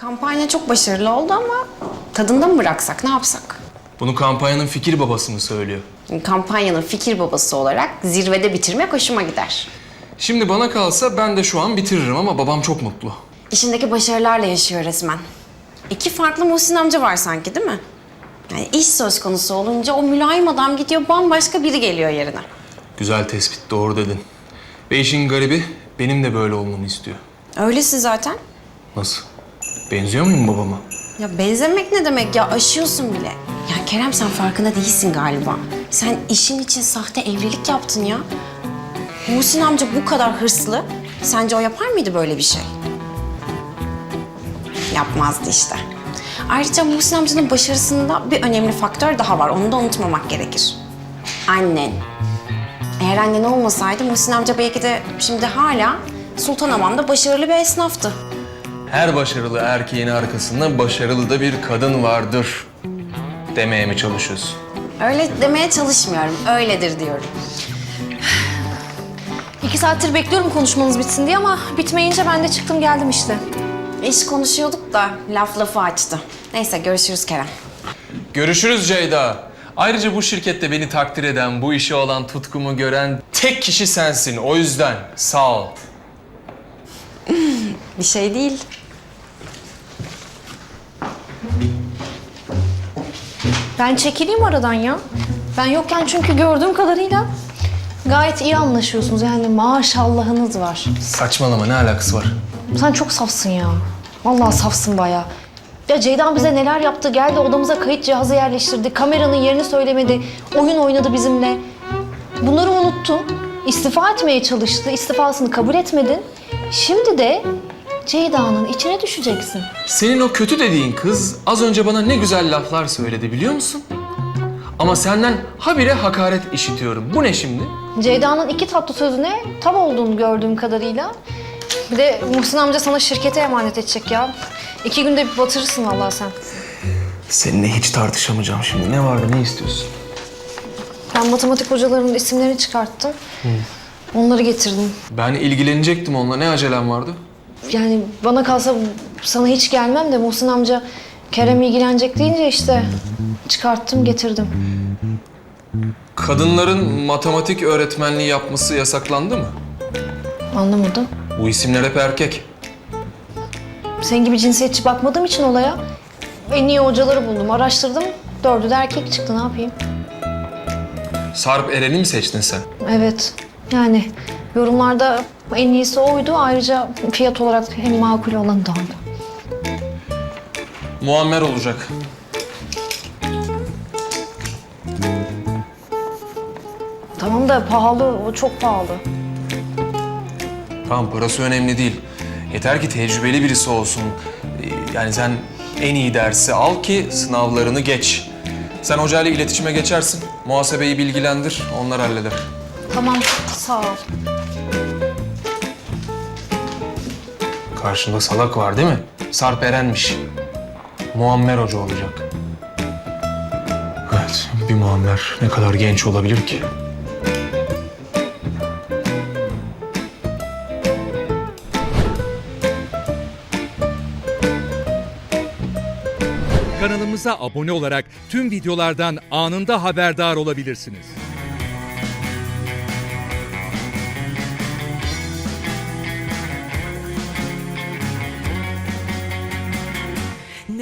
Kampanya çok başarılı oldu ama tadında mı bıraksak, ne yapsak? Bunu kampanyanın fikir babası mı söylüyor? Kampanyanın fikir babası olarak zirvede bitirmek hoşuma gider. Şimdi bana kalsa ben de şu an bitiririm ama babam çok mutlu. İşindeki başarılarla yaşıyor resmen. İki farklı Muhsin amca var sanki değil mi? Yani iş söz konusu olunca o mülayim adam gidiyor bambaşka biri geliyor yerine. Güzel tespit, doğru dedin. Ve işin garibi benim de böyle olmamı istiyor. Öylesin zaten. Nasıl? Benziyor muyum babama? Ya benzemek ne demek ya aşıyorsun bile. Ya Kerem sen farkında değilsin galiba. Sen işin için sahte evlilik yaptın ya. Muhsin amca bu kadar hırslı. Sence o yapar mıydı böyle bir şey? Yapmazdı işte. Ayrıca Muhsin amcanın başarısında bir önemli faktör daha var. Onu da unutmamak gerekir. Annen. Eğer annen olmasaydı Muhsin amca belki de şimdi hala Sultanhamam'da başarılı bir esnaftı. Her başarılı erkeğin arkasında başarılı da bir kadın vardır demeye mi çalışıyorsun? Öyle demeye çalışmıyorum. Öyledir diyorum. İki saattir bekliyorum konuşmanız bitsin diye ama bitmeyince ben de çıktım geldim işte. İş konuşuyorduk da laf lafı açtı. Neyse görüşürüz Kerem. Görüşürüz Ceyda. Ayrıca bu şirkette beni takdir eden, bu işe olan tutkumu gören tek kişi sensin. O yüzden sağ ol. Bir şey değil. Ben çekileyim aradan ya. Ben yokken çünkü gördüğüm kadarıyla gayet iyi anlaşıyorsunuz. Yani maşallahınız var. Saçmalama ne alakası var? Sen çok safsın ya. Vallahi safsın bayağı. Ya Ceydan bize neler yaptı? Geldi odamıza kayıt cihazı yerleştirdi. Kameranın yerini söylemedi. Oyun oynadı bizimle. Bunları unuttun. İstifa etmeye çalıştı. İstifasını kabul etmedin. Şimdi de Ceyda'nın içine düşeceksin. Senin o kötü dediğin kız az önce bana ne güzel laflar söyledi biliyor musun? Ama senden habire hakaret işitiyorum. Bu ne şimdi? Ceyda'nın iki tatlı sözüne tam olduğunu gördüğüm kadarıyla. Bir de Muhsin amca sana şirkete emanet edecek ya. İki günde bir batırırsın vallahi sen. Seninle hiç tartışamayacağım şimdi. Ne vardı ne istiyorsun? Ben matematik hocalarının isimlerini çıkarttım. Onları getirdim. Ben ilgilenecektim onunla. Ne acelem vardı? Yani bana kalsa sana hiç gelmem de Muhsin amca Kerem ilgilenecek deyince işte çıkarttım getirdim. Kadınların matematik öğretmenliği yapması yasaklandı mı? Anlamadım. Bu isimler hep erkek. Senin gibi cinsiyetçi bakmadığım için olaya en iyi hocaları buldum, araştırdım. Dördü de erkek çıktı ne yapayım? Sarp Eren'i mi seçtin sen? Evet. Yani yorumlarda en iyisi oydu. Ayrıca fiyat olarak en makul olanı da oydu. Muammer olacak. Tamam da pahalı, o çok pahalı. Tamam parası önemli değil. Yeter ki tecrübeli birisi olsun. Ee, Yani sen en iyi dersi al ki sınavlarını geç. Sen hocayla iletişime geçersin. Muhasebeyi bilgilendir, onlar halleder. Tamam, sağ ol. Karşında salak var değil mi? Sarp Eren'miş. Muammer Hoca olacak. Evet, bir Muammer ne kadar genç olabilir ki? Kanalımıza abone olarak tüm videolardan anında haberdar olabilirsiniz.